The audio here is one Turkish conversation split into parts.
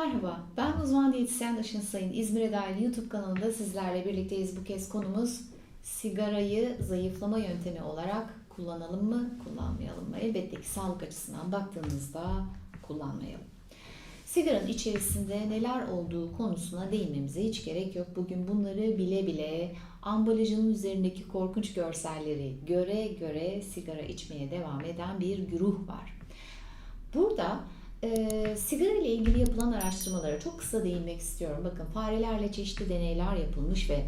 Merhaba, ben uzman diyetisyen Işın Sayın. İzmir'e dair YouTube kanalında sizlerle birlikteyiz. Bu kez konumuz sigarayı zayıflama yöntemi olarak kullanalım mı, kullanmayalım mı? Elbette ki sağlık açısından baktığımızda kullanmayalım. Sigaranın içerisinde neler olduğu konusuna değinmemize hiç gerek yok. Bugün bunları bile bile ambalajının üzerindeki korkunç görselleri göre göre sigara içmeye devam eden bir güruh var. Burada e, sigara ile ilgili yapılan araştırmalara çok kısa değinmek istiyorum. Bakın farelerle çeşitli deneyler yapılmış ve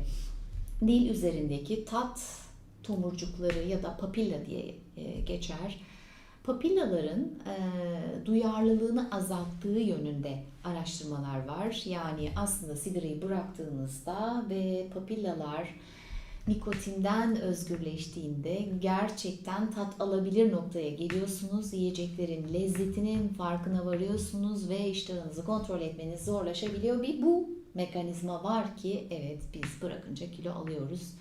dil üzerindeki tat tomurcukları ya da papilla diye e, geçer. Papillaların e, duyarlılığını azalttığı yönünde araştırmalar var. Yani aslında sigarayı bıraktığınızda ve papillalar nikotinden özgürleştiğinde gerçekten tat alabilir noktaya geliyorsunuz. Yiyeceklerin lezzetinin farkına varıyorsunuz ve iştahınızı kontrol etmeniz zorlaşabiliyor. Bir bu mekanizma var ki evet biz bırakınca kilo alıyoruz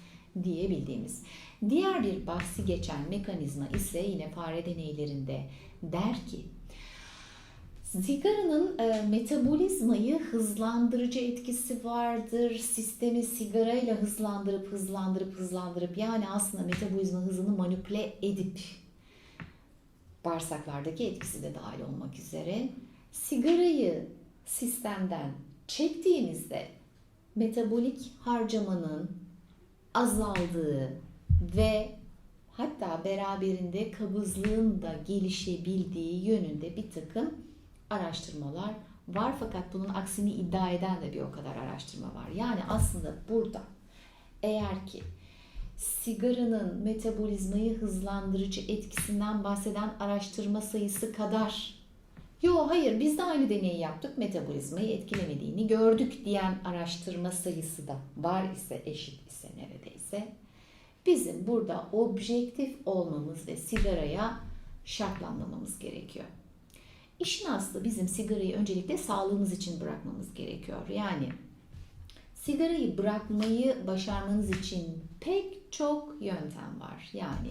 diyebildiğimiz. Diğer bir bahsi geçen mekanizma ise yine fare deneylerinde der ki Sigaranın e, metabolizmayı hızlandırıcı etkisi vardır. Sistemi sigarayla hızlandırıp hızlandırıp hızlandırıp yani aslında metabolizma hızını manipüle edip bağırsaklardaki etkisi de dahil olmak üzere sigarayı sistemden çektiğimizde metabolik harcamanın azaldığı ve hatta beraberinde kabızlığın da gelişebildiği yönünde bir takım araştırmalar var fakat bunun aksini iddia eden de bir o kadar araştırma var. Yani aslında burada eğer ki sigaranın metabolizmayı hızlandırıcı etkisinden bahseden araştırma sayısı kadar yo hayır biz de aynı deneyi yaptık metabolizmayı etkilemediğini gördük diyen araştırma sayısı da var ise eşit ise neredeyse bizim burada objektif olmamız ve sigaraya şartlanmamamız gerekiyor. İşin aslı bizim sigarayı öncelikle sağlığımız için bırakmamız gerekiyor. Yani sigarayı bırakmayı başarmanız için pek çok yöntem var. Yani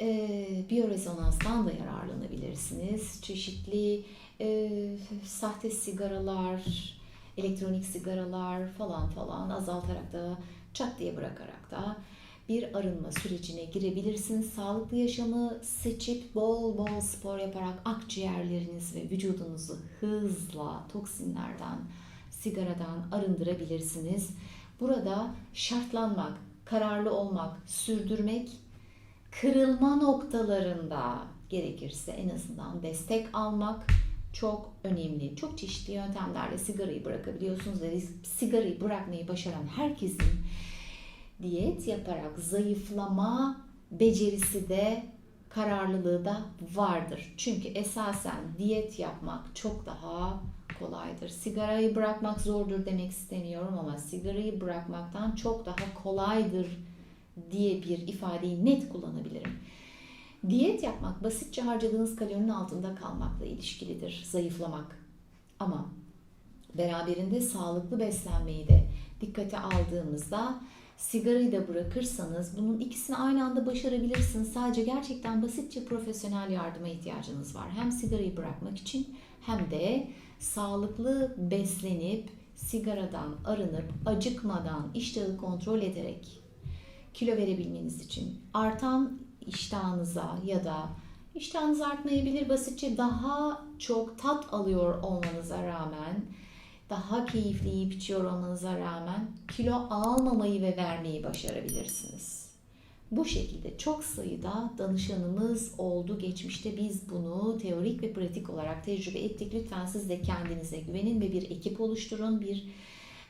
e, biyorezonanstan da yararlanabilirsiniz. Çeşitli e, sahte sigaralar, elektronik sigaralar falan falan azaltarak da çat diye bırakarak da bir arınma sürecine girebilirsiniz. Sağlıklı yaşamı seçip bol bol spor yaparak akciğerleriniz ve vücudunuzu hızla toksinlerden, sigaradan arındırabilirsiniz. Burada şartlanmak, kararlı olmak, sürdürmek, kırılma noktalarında gerekirse en azından destek almak çok önemli. Çok çeşitli yöntemlerle sigarayı bırakabiliyorsunuz ve sigarayı bırakmayı başaran herkesin diyet yaparak zayıflama becerisi de kararlılığı da vardır. Çünkü esasen diyet yapmak çok daha kolaydır. Sigarayı bırakmak zordur demek istemiyorum ama sigarayı bırakmaktan çok daha kolaydır diye bir ifadeyi net kullanabilirim. Diyet yapmak basitçe harcadığınız kalorinin altında kalmakla ilişkilidir zayıflamak. Ama beraberinde sağlıklı beslenmeyi de dikkate aldığımızda sigarayı da bırakırsanız bunun ikisini aynı anda başarabilirsiniz. Sadece gerçekten basitçe profesyonel yardıma ihtiyacınız var. Hem sigarayı bırakmak için hem de sağlıklı beslenip sigaradan arınıp acıkmadan iştahı kontrol ederek kilo verebilmeniz için artan iştahınıza ya da iştahınız artmayabilir basitçe daha çok tat alıyor olmanıza rağmen daha keyifli yiyip içiyor olmanıza rağmen kilo almamayı ve vermeyi başarabilirsiniz. Bu şekilde çok sayıda danışanımız oldu geçmişte biz bunu teorik ve pratik olarak tecrübe ettik. Lütfen siz de kendinize güvenin ve bir ekip oluşturun, bir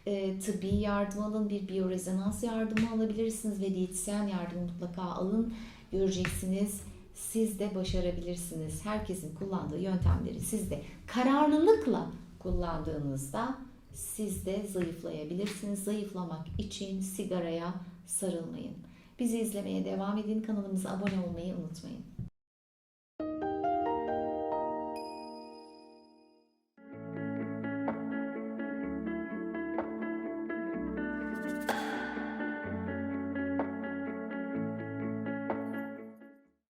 e, tıbbi yardım alın, bir biyorezonans yardımı alabilirsiniz ve diyetisyen yardımı mutlaka alın. Göreceksiniz siz de başarabilirsiniz. Herkesin kullandığı yöntemleri siz de kararlılıkla kullandığınızda siz de zayıflayabilirsiniz. Zayıflamak için sigaraya sarılmayın. Bizi izlemeye devam edin. Kanalımıza abone olmayı unutmayın.